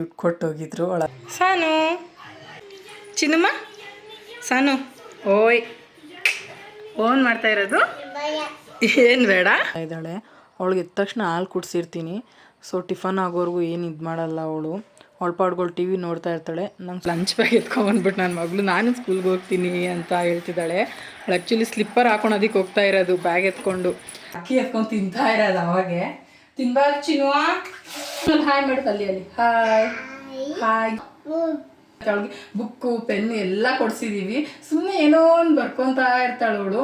ದುಡ್ಡು ಕೊಟ್ಟೋಗಿದ್ರು ಒಳ ಸಾನು? ಚಿನ್ನಮ್ಮ? ಸಾನು? ಓಯ್. ಓನ್ ಮಾಡ್ತಾ ಇರೋದು? ಏನು ಬೇಡ. ಇದ್ದಾಳೆ. ಅವಳಿಗೆ ಎದ್ದ ತಕ್ಷಣ ಹಾಲು ಕುಡಿಸಿರ್ತೀನಿ. ಸೊ ಟಿಫನ್ ಆಗೋವರೆಗೂ ಏನು ಇದು ಮಾಡಲ್ಲ ಅವಳು. ಅವಳ ಪಾಡ್ಗಳು ಟಿ ವಿ ನೋಡ್ತಾ ಇರ್ತಾಳೆ. ನಂಗೆ ಲಂಚ್ ಬ್ಯಾಗ್ ಎತ್ಕೊಂಬಂದ್ಬಿಟ್ಟು ನನ್ನ ಮಗಳು ನಾನು ಸ್ಕೂಲ್ಗೆ ಹೋಗ್ತೀನಿ ಅಂತ ಹೇಳ್ತಿದ್ದಾಳೆ. ಅವಳು ಆ್ಯಕ್ಚುಲಿ ಸ್ಲಿಪ್ಪರ್ ಹಾಕೊಳೋದಕ್ಕೆ ಹೋಗ್ತಾ ಇರೋದು ಬ್ಯಾಗ್ ಎತ್ಕೊಂಡು. ಅಕ್ಕಿ ಎತ್ಕೊಂಡು ತಿಂತಾ ಇರೋದು ಅವಾಗೆ. ತಿನ್ಬಾರ್ದು ಚಿನ್ನುವ ಹಾಯ್ ಮಾಡು ಅಲ್ಲಿ ಅಲ್ಲಿ. ಹಾಯ್. ಹಾಯ್. ಅವಳಿಗೆ ಬುಕ್ಕು, ಪೆನ್ನು ಎಲ್ಲ ಕೊಡ್ಸಿದೀವಿ. ಸುಮ್ಮನೆ ಏನೋ ಒಂದು ಬರ್ಕೊಂತಾ ಇರ್ತಾಳೆ ಅವಳು.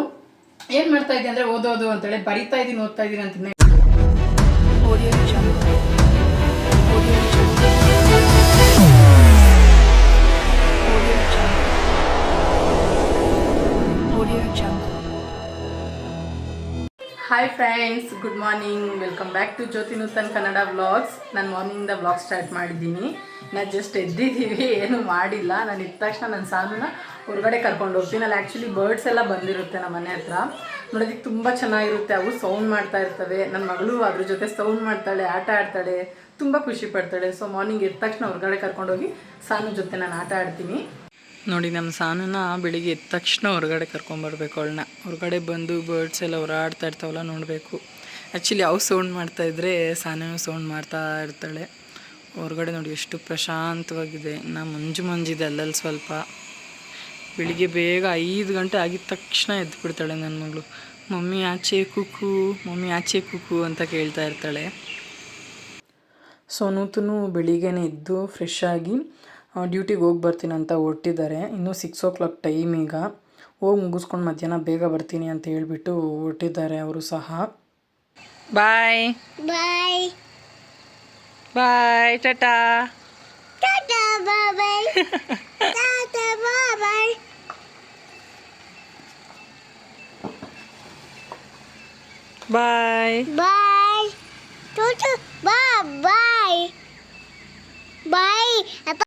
ಏನು ಮಾಡ್ತಾ ಇದ್ದೀನಿ ಅಂದರೆ ಓದೋದು ಅಂತೇಳಿ ಬರಿತಾ ಇದ್ದೀನಿ ಓದ್ತಾ ಇದ್ದೀನಿ ಅಂತೀನಿ hi friends good morning welcome back to Jyoti Nutan Kannada vlogs ನಾನು ಮಾರ್ನಿಂಗಿಂದ ವ್ಲಾಗ್ ಸ್ಟಾರ್ಟ್ ಮಾಡಿದ್ದೀನಿ. ನಾನು ಜಸ್ಟ್ ಎದ್ದಿದ್ದೀವಿ, ಏನೂ ಮಾಡಿಲ್ಲ. ನಾನು ಇದ್ದ ತಕ್ಷಣ ನನ್ನ ಸಾಲನ್ನ ಹೊರಗಡೆ ಕರ್ಕೊಂಡು ಹೋಗ್ತೀನಿ. ಅಲ್ಲಿ ಆ್ಯಕ್ಚುಲಿ ಬರ್ಡ್ಸ್ ಎಲ್ಲ ಬಂದಿರುತ್ತೆ ನಮ್ಮ ಮನೆ ಹತ್ರ. ನೋಡೋದಕ್ಕೆ ತುಂಬ ಚೆನ್ನಾಗಿರುತ್ತೆ. ಅವು ಸೌಂಡ್ ಮಾಡ್ತಾ ಇರ್ತವೆ. ನನ್ನ ಮಗಳು ಅದ್ರ ಜೊತೆ ಸೌಂಡ್ ಮಾಡ್ತಾಳೆ, ಆಟ ಆಡ್ತಾಳೆ. ತುಂಬ ಖುಷಿ ಪಡ್ತಾಳೆ. ಸೊ ಮಾರ್ನಿಂಗ್ ಎದ್ದ ತಕ್ಷಣ ಹೊರಗಡೆ ಕರ್ಕೊಂಡೋಗಿ ಸಾನು ಜೊತೆ ನಾನು ಆಟ ಆಡ್ತೀನಿ. ನೋಡಿ, ನಮ್ಮ ಸಾನನ ಬೆಳಿಗ್ಗೆ ಎದ್ದ ತಕ್ಷಣ ಹೊರಗಡೆ ಕರ್ಕೊಂಬರ್ಬೇಕು ಅವಳನ್ನ. ಹೊರಗಡೆ ಬಂದು ಬರ್ಡ್ಸ್ ಎಲ್ಲ ಹೊರಾಡ್ತಾ ಇರ್ತಾವಲ್ಲ ನೋಡಬೇಕು. ಆ್ಯಕ್ಚುಲಿ ಅವು ಸೌಂಡ್ ಮಾಡ್ತಾಯಿದ್ರೆ ಸಾನೂ ಸೌಂಡ್ ಮಾಡ್ತಾ ಇರ್ತಾಳೆ. ಹೊರಗಡೆ ನೋಡಿ, ಎಷ್ಟು ಪ್ರಶಾಂತವಾಗಿದೆ. ನಾ ಮಂಜು ಮಂಜಿದೆ ಅಲ್ಲಲ್ಲಿ ಸ್ವಲ್ಪ. ಬೆಳಿಗ್ಗೆ ಬೇಗ ಐದು ಗಂಟೆ ಆಗಿದ ತಕ್ಷಣ ಎದ್ದು ಬಿಡ್ತಾಳೆ ನನ್ನ ಮಗಳು. ಮಮ್ಮಿ, ಆಚೆ ಕುಕ್ಕು ಮಮ್ಮಿ, ಆಚೆ ಕುಕ್ಕು ಅಂತ ಕೇಳ್ತಾ ಇರ್ತಾಳೆ. ಸೊ ನೂತನು ಬೆಳಿಗ್ಗೆನೇ ಎದ್ದು ಫ್ರೆಶ್ ಆಗಿ ಡ್ಯೂಟಿಗೆ ಹೋಗಿ ಬರ್ತೀನಿ ಅಂತ ಹೊರಟಿದ್ದಾರೆ. ಇನ್ನೂ ಸಿಕ್ಸ್ ಓ ಕ್ಲಾಕ್ ಟೈಮ್ ಈಗ. ಹೋಗಿ ಮುಗಿಸ್ಕೊಂಡು ಮಧ್ಯಾಹ್ನ ಬೇಗ ಬರ್ತೀನಿ ಅಂತ ಹೇಳಿಬಿಟ್ಟು ಹೊರಟಿದ್ದಾರೆ ಅವರು ಸಹ. Bye bye bye tata tata bye bye. Bye bye. Bye bye bye. Appa.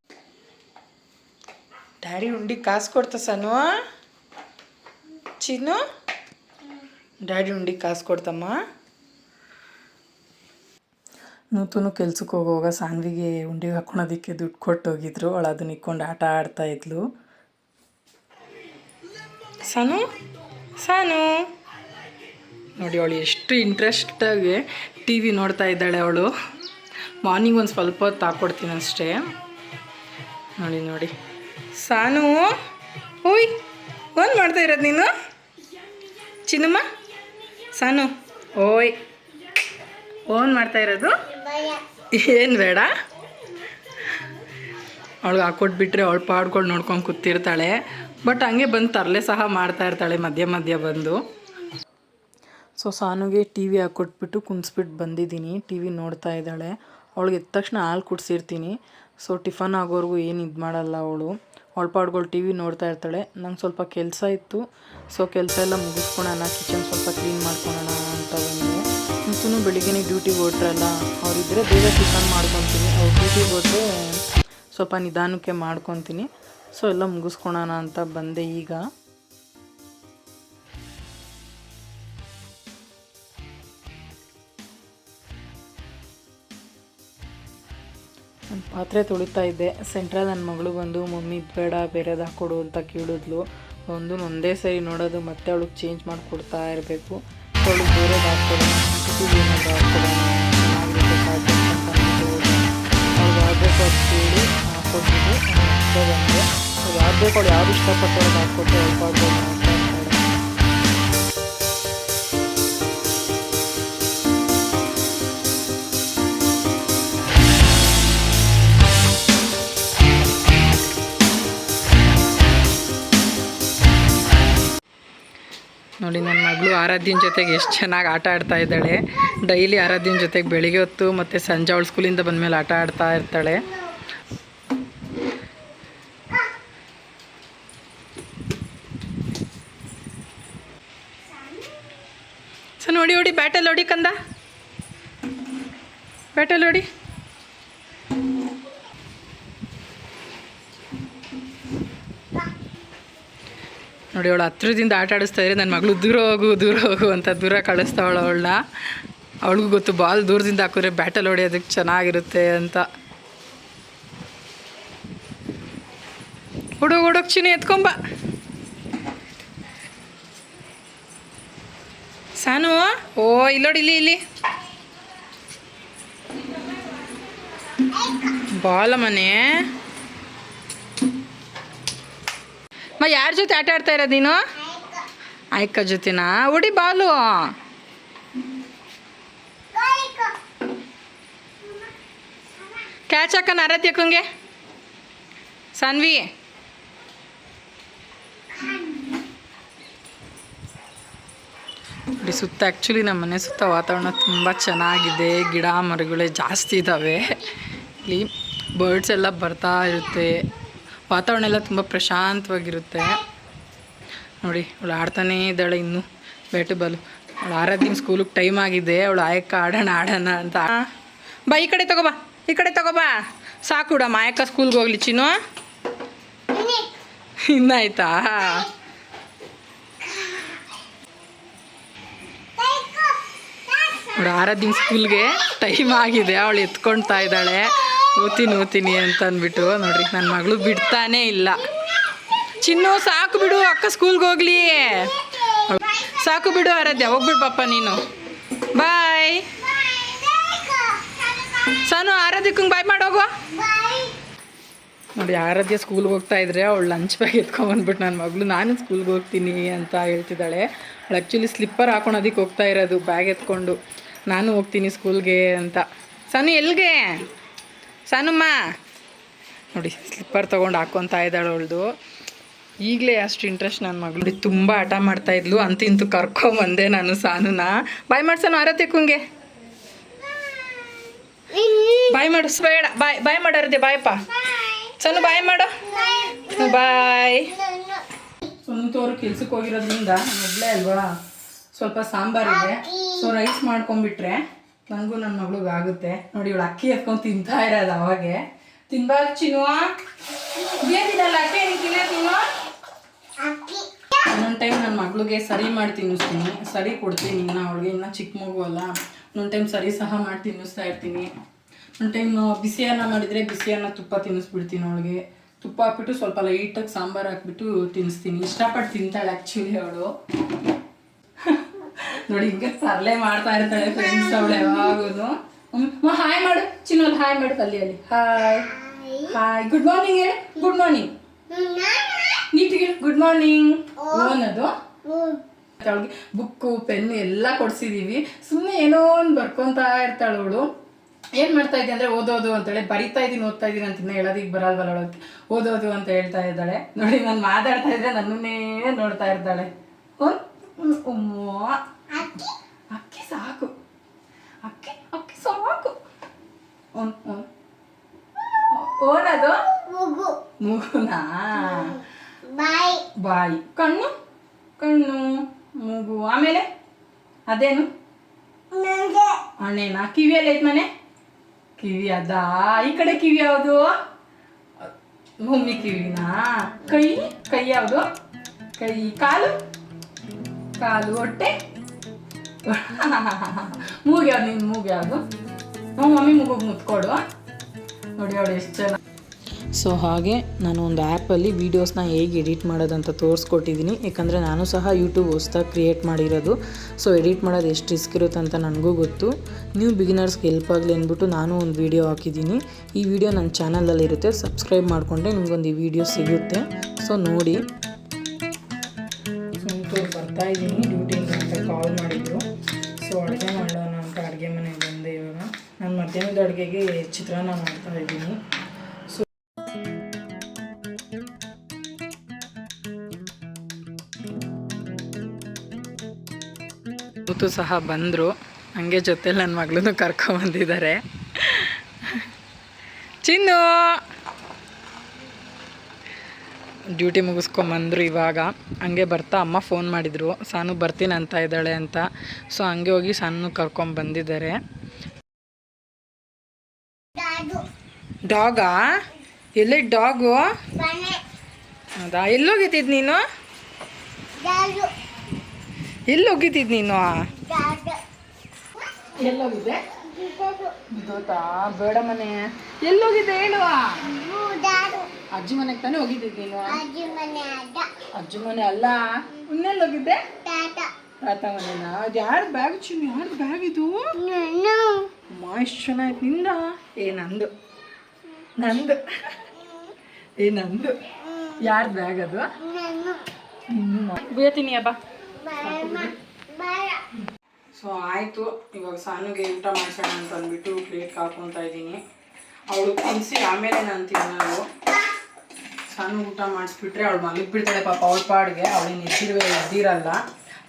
Daddy ಉಂಡಿ ಕಾಸು ಕೊಡ್ತ ಸನು? ಚಿನ್ನು ಡ್ಯಾಡಿ ಉಂಡಿ ಕಾಸು ಕೊಡ್ತಮ್ಮ? ನೂತನು ಕೆಲ್ಸಕ್ಕೆ ಹೋಗುವಾಗ ಸಾನ್ವಿಗೆ ಉಂಡಿಗೆ ಹಾಕೊಳೋದಕ್ಕೆ ದುಡ್ಡು ಕೊಟ್ಟೋಗಿದ್ರು. ಅವಳು ಅದನ್ನ ಇಕ್ಕೊಂಡು ಆಟ ಆಡ್ತಾ ಇದ್ಲು. ಸಾನು? ಸಾನು? ನೋಡಿ ಅವಳು ಎಷ್ಟು ಇಂಟ್ರೆಸ್ಟಾಗಿ ಟಿ ವಿ ನೋಡ್ತಾ ಇದ್ದಾಳೆ ಅವಳು. ಮಾರ್ನಿಂಗ್ ಒಂದು ಸ್ವಲ್ಪ ಹೊತ್ತು ಹಾಕ್ಕೊಡ್ತೀನಿ ಅಷ್ಟೇ. ನೋಡಿ ನೋಡಿ. ಸಾನು, ಹೂಯ್ ಏನು ಮಾಡ್ತಾ ಇರೋದು ನೀನು? ಚಿನ್ನಮ್ಮ? ಸಾನು, ಓಯ್, ಓನ್ ಮಾಡ್ತಾ ಇರೋದು? ಏನು ಬೇಡ. ಅವಳಿಗೆ ಹಾಕ್ಕೊಟ್ಬಿಟ್ರೆ ಅವಳು ಪಾಡ್ಕೊಂಡು ನೋಡ್ಕೊಂಡು ಕೂತಿರ್ತಾಳೆ. ಬಟ್ ಹಂಗೆ ಬಂದು ತರಲೆ ಸಹ ಮಾಡ್ತಾ ಇರ್ತಾಳೆ ಮಧ್ಯ ಮಧ್ಯ ಬಂದು. ಸೊ ಸಾನುಗೆ ಟಿ ವಿ ಹಾಕ್ಕೊಟ್ಬಿಟ್ಟು ಕುಣಿಸ್ಬಿಟ್ಟು ಬಂದಿದ್ದೀನಿ. ಟಿ ವಿ ನೋಡ್ತಾ ಇದ್ದಾಳೆ. ಅವಳಿಗೆ ಎದ್ದ ತಕ್ಷಣ ಹಾಲು ಕುಡಿಸಿರ್ತೀನಿ. ಸೊ ಟಿಫನ್ ಆಗೋವರೆಗೂ ಏನು ಇದು ಮಾಡಲ್ಲ ಅವಳು. ಅವಳ ಪಾಡ್ಗಳು ಟಿ ವಿ ನೋಡ್ತಾ ಇರ್ತಾಳೆ. ನಂಗೆ ಸ್ವಲ್ಪ ಕೆಲಸ ಇತ್ತು. ಸೊ ಕೆಲಸ ಎಲ್ಲ ಮುಗಿಸ್ಕೊಳೋಣ, ಕಿಚನ್ ಸ್ವಲ್ಪ ಕ್ಲೀನ್ ಮಾಡ್ಕೊಳೋಣ ಅಂತ ಬಂದೆ. ಇಂತೂ ಬೆಳಿಗ್ಗೆನೇ ಡ್ಯೂಟಿಗೆ ಹೊಟ್ರಲ್ಲ ಅವರಿದ್ದರೆ ಬೇಗ ಟಿಫನ್ ಮಾಡ್ಕೊತೀನಿ. ಅವ್ರು ಡ್ಯೂಟಿಗೆ ಹೋದರೆ ಸ್ವಲ್ಪ ನಿಧಾನಕ್ಕೆ ಮಾಡ್ಕೊತೀನಿ. ಸೊ ಎಲ್ಲ ಮುಗಿಸ್ಕೊಳೋಣ ಅಂತ ಬಂದೆ ಈಗ. ಪಾತ್ರೆ ತೊಳಿತಾ ಇದ್ದೆ. ಸೆಂಟ್ರಲ್ ನನ್ನ ಮಗಳು ಬಂದು, ಮಮ್ಮಿ ಬೇಡ, ಬೇರೆದು ಹಾಕ್ಕೊಡು ಅಂತ ಕೇಳಿದ್ಲು. ಒಂದು ಒಂದೇ ಸರಿ ನೋಡೋದು, ಮತ್ತೆ ಅವಳಿಗೆ ಚೇಂಜ್ ಮಾಡಿಕೊಡ್ತಾ ಇರಬೇಕು. ಅವಳಿಗೆ ಬೇರೆದು ಅವ್ಳಿಗೆ ಆಗಬೇಕು ಬಂದೆ. ಅವಳು ಯಾರು ಇಷ್ಟಪಟ್ಟು ಅವ್ಳಿಗೆ ಹಾಕ್ಕೊಟ್ಟು ಅವ್ಳು ನೋಡಿ ನನ್ನ ಮಗಳು ಆರಾಧ್ಯನ ಜೊತೆಗೆ ಎಷ್ಟು ಚೆನ್ನಾಗಿ ಆಟ ಆಡ್ತಾ ಇದ್ದಾಳೆ. ಡೈಲಿ ಆರಾಧ್ಯನ ಜೊತೆಗೆ ಬೆಳಿಗ್ಗೆ ಹೊತ್ತು ಮತ್ತು ಸಂಜೆ ಅವಳು ಸ್ಕೂಲಿಂದ ಬಂದಮೇಲೆ ಆಟ ಆಡ್ತಾ ಇರ್ತಾಳೆ. ಸೊ ನೋಡಿ ಹೊಡಿ ಬ್ಯಾಟಲ್ಲಿ ಹೊಡಿ ಕಂದ. ಬ್ಯಾಟಲ್ಲಿ ಹೊಡಿ ನೋಡಿ, ಅವಳು ಹತ್ರದಿಂದ ಆಟ ಆಡಿಸ್ತಾ ಇದ್ರೆ ನನ್ನ ಮಗಳು ದೂರ ಹೋಗು ದೂರ ಹೋಗು ಅಂತ ದೂರ ಕಳಿಸ್ತಾವಳು ಅವಳನ್ನ. ಅವಳಿಗೂ ಗೊತ್ತು, ಬಾಲ್ ದೂರದಿಂದ ಹಾಕಿದ್ರೆ ಬ್ಯಾಟಲ್ ಹೊಡೆಯೋದಕ್ಕೆ ಚೆನ್ನಾಗಿರುತ್ತೆ ಅಂತ. ಹುಡುಗ ಹುಡುಗ ಚಿನಿ ಎತ್ಕೊಂಬ ಸಾನು, ಓ ಇಲ್ಲೋಡಿ ಇಲ್ಲಿ ಇಲ್ಲಿ. ಬಾಲ ಮನೆ ಮ ಯಾರ ಜೊತೆ ಆಟ ಆಡ್ತಾ ಇರೋದು ನೀನು? ಆಯ್ಕ ಜೊತೆನಾ? ಉಡಿ ಬಾಲು. ಕ್ಯಾಚ್ ಹಾಕನ ಕುಂಗೆ ಸಾನ್ವಿ. ಸುತ್ತ ಆ್ಯಕ್ಚುಲಿ ನಮ್ಮ ಮನೆ ಸುತ್ತ ವಾತಾವರಣ ತುಂಬ ಚೆನ್ನಾಗಿದೆ. ಗಿಡ ಮರಗಳೇ ಜಾಸ್ತಿ ಇದ್ದಾವೆ ಇಲ್ಲಿ ಬರ್ಡ್ಸ್ ಎಲ್ಲ ಬರ್ತಾ ಇರುತ್ತೆ. ವಾತಾವರಣ ಎಲ್ಲ ತುಂಬ ಪ್ರಶಾಂತವಾಗಿರುತ್ತೆ. ನೋಡಿ, ಅವಳು ಆಡ್ತಾನೇ ಇದ್ದಾಳೆ ಇನ್ನು. ಬ್ಯಾಟು ಬಲು. ಅವಳು ಆರಾಧ್ಯ ಸ್ಕೂಲಿಗೆ ಟೈಮ್ ಆಗಿದೆ. ಅವಳು ಆಯಕ್ಕ ಆಡೋಣ ಆಡೋಣ ಅಂತ. ಬಾ, ಈ ಕಡೆ ತಗೋಬಾ ಈ ಕಡೆ ತಗೋಬಾ ಸಾಕು ಬಿಡಮ್ಮ, ಆಯಕ್ಕ ಸ್ಕೂಲ್ಗೆ ಹೋಗ್ಲಿ. ಚಿನ್ನು. ಇನ್ನಾಯ್ತಾ ಅವಳು ಆರಾಧ್ಯ ಸ್ಕೂಲ್ಗೆ ಟೈಮ್ ಆಗಿದೆ. ಅವಳು ಎತ್ಕೊಳ್ತಾ ಇದ್ದಾಳೆ. ಓದ್ತೀನಿ ಓದ್ತೀನಿ ಅಂತ ಅಂದ್ಬಿಟ್ಟು ನೋಡ್ರಿ ನನ್ನ ಮಗಳು ಬಿಡ್ತಾನೇ ಇಲ್ಲ. ಚಿನ್ನು, ಸಾಕು ಬಿಡು, ಅಕ್ಕ ಸ್ಕೂಲ್ಗೆ ಹೋಗ್ಲಿ. ಸಾಕು ಬಿಡು, ಆರಾಧ್ಯ, ಹೋಗ್ಬಿಡು ಪಾಪ ನೀನು. ಬಾಯ್ ಸಾನು, ಆರಾಧ್ಯಕ್ಕಂಗೆ ಬಾಯ್ ಮಾಡೋಗು ನೋಡಿ, ಆರಾಧ್ಯ ಸ್ಕೂಲ್ಗೆ ಹೋಗ್ತಾ ಇದ್ರೆ ಅವಳು ಲಂಚ್ ಬ್ಯಾಗ್ ಎತ್ಕೊಂಬಂದ್ಬಿಟ್ಟು ನನ್ನ ಮಗಳು, ನಾನು ಸ್ಕೂಲ್ಗೆ ಹೋಗ್ತೀನಿ ಅಂತ ಹೇಳ್ತಿದ್ದಾಳೆ. ಅವಳು ಆ್ಯಕ್ಚುಲಿ ಸ್ಲಿಪ್ಪರ್ ಹಾಕೊಳೋದಕ್ಕೆ ಹೋಗ್ತಾ ಇರೋದು ಬ್ಯಾಗ್ ಎತ್ಕೊಂಡು. ನಾನು ಹೋಗ್ತೀನಿ ಸ್ಕೂಲ್ಗೆ ಅಂತ. ಸಾನು ಎಲ್ಲಿಗೆ ಸಾನುಮ್ಮ. ನೋಡಿ ಸ್ಲಿಪ್ಪರ್ ತೊಗೊಂಡು ಹಾಕ್ಕೊತಾ ಇದ್ದಾಳೆ ಅವಳದು. ಈಗಲೇ ಅಷ್ಟು ಇಂಟ್ರೆಸ್ಟ್ ನನ್ನ ಮಗಳು. ತುಂಬ ಆಟ ಮಾಡ್ತಾ ಇದ್ಲು. ಅಂತ ಇಂತು ಕರ್ಕೊಂಬಂದೆ ನಾನು ಸಾನುನ. ಬಾಯ್ ಮಾಡ್ಸಾನು ಆರತಿ ಕುಂಗೆ ಬಾಯ್ ಮಾಡು ಬೇಡ. ಬಾಯ್ ಬಾಯ್ ಮಾಡೋರದೆ ಬಾಯಪ್ಪ. ಸಾನು, ಬಾಯ್ ಮಾಡು. ಬಾಯ್. ಸ್ವಂತವ್ರು ಕೆಲ್ಸಕ್ಕೆ ಹೋಗಿರೋದ್ರಿಂದ ಮೊದಲೇ ಅಲ್ವಾ? ಸ್ವಲ್ಪ ಸಾಂಬಾರಿದೆ ಸೊ ರೈಸ್ ಮಾಡ್ಕೊಂಡ್ಬಿಟ್ರೆ ನನಗೂ ನನ್ನ ಮಗಳಿಗೆ ಆಗುತ್ತೆ. ನೋಡಿ ಇವಳು ಅಕ್ಕಿ ಎತ್ಕೊಂಡು ತಿಂತಾ ಇರೋದು ಅವಾಗೆ. ತಿನ್ಬಾರ್ದು ಚಿನ್ನುವ. ಬೇದಿನಲ್ಲ ಅಕ್ಕಿ ತಿನ್ನ ತಿನ್ನು ಒಂದೊಂದು ಟೈಮ್ ನನ್ನ ಮಗಳಿಗೆ ಸರಿ ಮಾಡಿ ತಿನ್ನಿಸ್ತೀನಿ. ಸರಿ ಕೊಡ್ತೀನಿ. ಇನ್ನು ಅವಳಿಗೆ ಇನ್ನೂ ಚಿಕ್ಕ ಮಗು ಅಲ್ಲ. ಒಂದೊಂದು ಟೈಮ್ ಸರಿ ಸಹ ಮಾಡಿ ತಿನ್ನಿಸ್ತಾ ಇರ್ತೀನಿ. ಒಂದು ಟೈಮ್ ಬಿಸಿ ಅನ್ನ ಮಾಡಿದರೆ ಬಿಸಿ ಅನ್ನ ತುಪ್ಪ ತಿನ್ನಿಸ್ಬಿಡ್ತೀನಿ ಅವಳಿಗೆ. ತುಪ್ಪ ಹಾಕ್ಬಿಟ್ಟು ಸ್ವಲ್ಪ ಲೈಟಾಗಿ ಸಾಂಬಾರು ಹಾಕ್ಬಿಟ್ಟು ತಿನ್ನಿಸ್ತೀನಿ. ಇಷ್ಟಪಟ್ಟು ತಿಂತಾಳೆ ಆ್ಯಕ್ಚುಲಿ ಅವಳು. ನೋಡಿ ಹಿಂಗೆ ಸರ್ಲೆ ಮಾಡ್ತಾ ಇರ್ತಾಳೆ ಫ್ರೆಂಡ್ಸ್ ಅವಳು ಯಾವಾಗೂ ಹಾಯ್ ಮಾಡು ಚಿನ್ನೋಲ್ ಹಾಯ್ ಮಾಡು ಅಲ್ಲಿ ಹಾಯ್ ಹಾಯ್ ಗುಡ್ ಮಾರ್ನಿಂಗ್ ಹೇಳಿ ಗುಡ್ ಮಾರ್ನಿಂಗ್ ನೀಟಿಗೆ ಗುಡ್ ಮಾರ್ನಿಂಗ್ ಓನದು ಅವಳಿಗೆ ಬುಕ್ಕು ಪೆನ್ನು ಎಲ್ಲ ಕೊಡ್ಸಿದೀವಿ ಸುಮ್ಮನೆ ಏನೋ ಒಂದು ಬರ್ಕೊತಾ ಇರ್ತಾಳೆ ಅವಳು ಏನು ಮಾಡ್ತಾ ಇದ್ದೆ ಅಂದರೆ ಓದೋದು ಅಂತೇಳಿ ಬರಿತಾ ಇದೀನಿ ಓದ್ತಾ ಇದೀನಿ ಅಂತ ಹೇಳೋದಿಕ್ ಹೇಳೋದಿಕ್ಕೆ ಬರಲ್ವಲ್ಲ ಅವಳಿಗೆ ಓದೋದು ಅಂತ ಹೇಳ್ತಾ ಇದ್ದಾಳೆ ನೋಡಿ ನಾನು ಮಾತಾಡ್ತಾ ಇದ್ರೆ ನನ್ನನ್ನೇ ನೋಡ್ತಾ ಇರ್ತಾಳೆ ಒಂದು ಅಕ್ಕಿ? ಸಾಕು. ಅಕ್ಕಿ ಅಕ್ಕಿ ಸಾಕು. ಓನದು ಮೂಗುನಾ? ಬಾಯ್. ಬಾಯಿ. ಕಣ್ಣು? ಕಣ್ಣು ಮೂಗು. ಆಮೇಲೆ? ಅದೇನು? ಅಣ್ಣೇನಾ? ಕಿವಿಯಲ್ಲಿ ಐತ್ ಮನೆ? ಕಿವಿ ಅದಾ? ಈ ಕಡೆ ಕಿವಿ ಯಾವುದು? ಭೂಮಿ ಕಿವಿನಾ? ಕೈ? ಕೈ ಯಾವುದು? ಕೈ ಕಾಲು? ಕಾಲು ಹೊಟ್ಟೆ? ಮೂಗು ಯಾವ್ದು ನಿನ್ನ ಮೂಗು ಯಾವುದು? ಹ್ಞೂ ಮಮ್ಮಿ ಮೂಗುಗೆ ಮುತ್ಕೊಡು. ನೋಡಿ ಅವಳು ಎಷ್ಟು ಚೆನ್ನಾಗಿ ಸೊ ಹಾಗೆ ನಾನು ಒಂದು ಆ್ಯಪಲ್ಲಿ ವೀಡಿಯೋಸ್ನ ಹೇಗೆ ಎಡಿಟ್ ಮಾಡೋದಂತ ತೋರಿಸ್ಕೊಟ್ಟಿದ್ದೀನಿ. ಯಾಕಂದರೆ ನಾನು ಸಹ ಯೂಟ್ಯೂಬ್ ಹೊಸ್ದಾಗಿ ಕ್ರಿಯೇಟ್ ಮಾಡಿರೋದು. ಸೊ ಎಡಿಟ್ ಮಾಡೋದು ಎಷ್ಟು ರಿಸ್ಕ್ ಇರುತ್ತೆ ಅಂತ ನನಗೂ ಗೊತ್ತು. ನೀವು ಬಿಗಿನರ್ಸ್ಗೆ ಹೆಲ್ಪ್ ಆಗಲಿ ಅಂದ್ಬಿಟ್ಟು ನಾನು ಒಂದು ವೀಡಿಯೋ ಹಾಕಿದ್ದೀನಿ. ಈ ವಿಡಿಯೋ ನನ್ನ ಚಾನಲಲ್ಲಿ ಇರುತ್ತೆ. ಸಬ್ಸ್ಕ್ರೈಬ್ ಮಾಡಿಕೊಂಡ್ರೆ ನಿಮ್ಗೊಂದು ಈ ವಿಡಿಯೋ ಸಿಗುತ್ತೆ. ಸೊ ನೋಡಿ. ಬರ್ತಾ ಇದ್ದೀನಿ ಮಧ್ಯಾಹ್ನದ ಅಡುಗೆಗೆ ಚಿತ್ರಾನ್ನ ಮಾಡ್ತಾ ಇದ್ದೀನಿ. ಕೂತು ಸಹ ಬಂದರು. ಹಂಗೆ ಜೊತೆಲಿ ನನ್ನ ಮಗಳೂ ಕರ್ಕೊಂಬಂದಿದ್ದಾರೆ ಚಿನ್ನು! ಡ್ಯೂಟಿ ಮುಗಿಸ್ಕೊಂಬಂದರು ಇವಾಗ. ಹಂಗೆ ಬರ್ತಾ ಅಮ್ಮ ಫೋನ್ ಮಾಡಿದರು. ಸಾನು ಬರ್ತೀನಿ ಅಂತ ಇದ್ದಾಳೆ ಅಂತ. ಸೊ ಹಂಗೆ ಹೋಗಿ ಸಾನು ಕರ್ಕೊಂಬಂದಿದ್ದಾರೆ ದಾದು ಡಾಗಾ? ಎಲ್ಲಿ ಡಾಗು? ಹೌದಾ? ಎಲ್ಲೋಗಿದ್ದಿದ್ದು ನೀನು? ದಾದು. ಎಲ್ಲಿ ಹೋಗಿದ್ದಿದ್ದು ನೀನು? ಎಲ್ಲಿ ಎಲ್ಲೋಗಿದ್ದೆ? ದಾದು. ಬಿದ್ದೋತಾ ಬೇಡ ಮನೆ. ಎಲ್ಲೋಗಿದ್ದೆ ಹೇಳುವ? ಅಜ್ಜಿ ಮನೆಗೆ ತಾನೇ ಹೋಗಿದ್ದಿದ್ದು ನೀನು? ಅಜ್ಜಿ ಮನೆ ಅಲ್ಲ? ಇನ್ನೆಲ್ಲಿ ಹೋಗಿದ್ದೆ ತಾತ ಮನೆನಾ? ಅದು ಯಾರು ಬ್ಯಾಗ್ ಚಿನ್ನ? ಯಾರು ಬ್ಯಾಗ್ ಇದು? ಮಾಯ್ಸ್ ಅಮ್ಮ ಎಷ್ಟು ಚೆನ್ನಾಯ್ತು ನಿಂದ ಏ ನಂದು. ನಂದು. ಏ ನಂದು. ಯಾರ ಬ್ಯಾಗ್ ಅದು? ನಾನು ಬೀಳ್ತೀನಿ ಹಬ್ಬ ಸೊ ಆಯಿತು. ಇವಾಗ ಸಾನುಗೆ ಊಟ ಮಾಡ್ಸೋಣ ಅಂತ ಅಂದ್ಬಿಟ್ಟು ಪ್ಲೇಟ್ ಹಾಕೊತಾ ಇದ್ದೀನಿ. ಅವಳು ತಿನ್ನಿಸಿ ಆಮೇಲೆ ನಾನು ತಿನ್ನೋದು. ಸಾನು ಊಟ ಮಾಡಿಸ್ಬಿಟ್ರೆ ಅವಳು ಮಲಗಿಬಿಡ್ತಾಳೆ ಪಾಪ ಅವಳ ಪಾಡಿಗೆ. ಅವಳಿಗೆ ಎದ್ದಿರುವೆ ಎದ್ದಿರಲ್ಲ.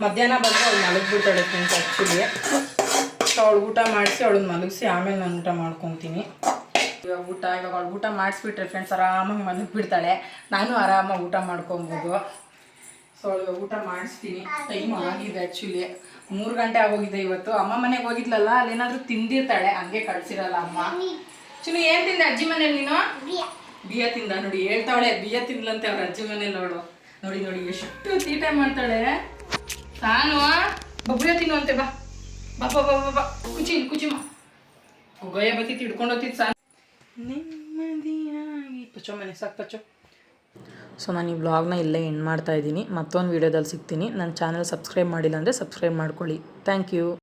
ಮಧ್ಯಾಹ್ನ ಬಂದರೆ ಅವಳು ಮಲಗಿಬಿಡ್ತಾಳೆ ತಿಂತ ಆ್ಯಕ್ಚುಲಿ ಸೊ ಅವಳು ಊಟ ಮಾಡಿಸಿ ಅವಳನ್ನ ಮಲಗಿಸಿ ಆಮೇಲೆ ನಾನು ಊಟ ಮಾಡ್ಕೊತೀನಿ. ಇವಾಗ ಊಟ, ಇವಾಗ ಅವಳು ಊಟ ಮಾಡಿಸ್ಬಿಟ್ರೆ ಫ್ರೆಂಡ್ಸ್ ಆರಾಮಾಗಿ ಮಲಗಿಬಿಡ್ತಾಳೆ ನಾನು ಆರಾಮಾಗಿ ಊಟ ಮಾಡ್ಕೊಬೋದು. ಸೊ ಅವಳಿಗೆ ಊಟ ಮಾಡಿಸ್ತೀನಿ. ಟೈಮ್ ಆಗಿದೆ ಆ್ಯಕ್ಚುಲಿ ಮೂರು ಗಂಟೆ ಆಗೋಗಿದೆ ಇವತ್ತು. ಅಮ್ಮ ಮನೆಗೆ ಹೋಗಿದ್ಲಲ್ಲ, ಅಲ್ಲೇನಾದ್ರೂ ತಿಂದಿರ್ತಾಳೆ. ಹಂಗೆ ಕಳ್ಸಿರಲ್ಲ ಅಮ್ಮ. ಚುನು ಏನು ತಿಂದೆ ಅಜ್ಜಿ ಮನೇಲಿ ನೀನು? ಬಿಯ ತಿಂದ ನೋಡಿ ಹೇಳ್ತಾಳೆ ಬಿಯ ತಿಂದ್ಲಂತೆ ಅವ್ರ ಅಜ್ಜಿ ಮನೇಲಿ ನೋಡು. ನೋಡಿ ನೋಡಿ, ಎಷ್ಟು ತೀಟೆ ಮಾಡ್ತಾಳೆ. ತಾನು ಬಬ್ಬಿಯ ತಿನ್ನುವಂತೆ, ಬಾ. ಬಾ ಬಾ ಬಾ ಬಾ ಬಾ. ಕುಚಿ ಕುಚಿಮ್ಮ ಗೊಯ್ಯ ಬತ್ತಿ ತಿಡ್ಕೊಂಡು ಹೋಗ್ತಿತ್ತು ಸಾ ನೆಮ್ಮದಿಯಾಗಿ. ಪಚ್ಚೋ ಸೊ ನಾನು ಈ ವ್ಲಾಗ್ನ ಇಲ್ಲೇ ಎಂಡ್ ಮಾಡ್ತಾ ಇದ್ದೀನಿ. ಮತ್ತೊಂದು ವೀಡಿಯೋದಲ್ಲಿ ಸಿಗ್ತೀನಿ. ನನ್ನ ಚಾನಲ್ ಸಬ್ಸ್ಕ್ರೈಬ್ ಮಾಡಿಲ್ಲ ಅಂದರೆ ಸಬ್ಸ್ಕ್ರೈಬ್ ಮಾಡ್ಕೊಳ್ಳಿ. Thank you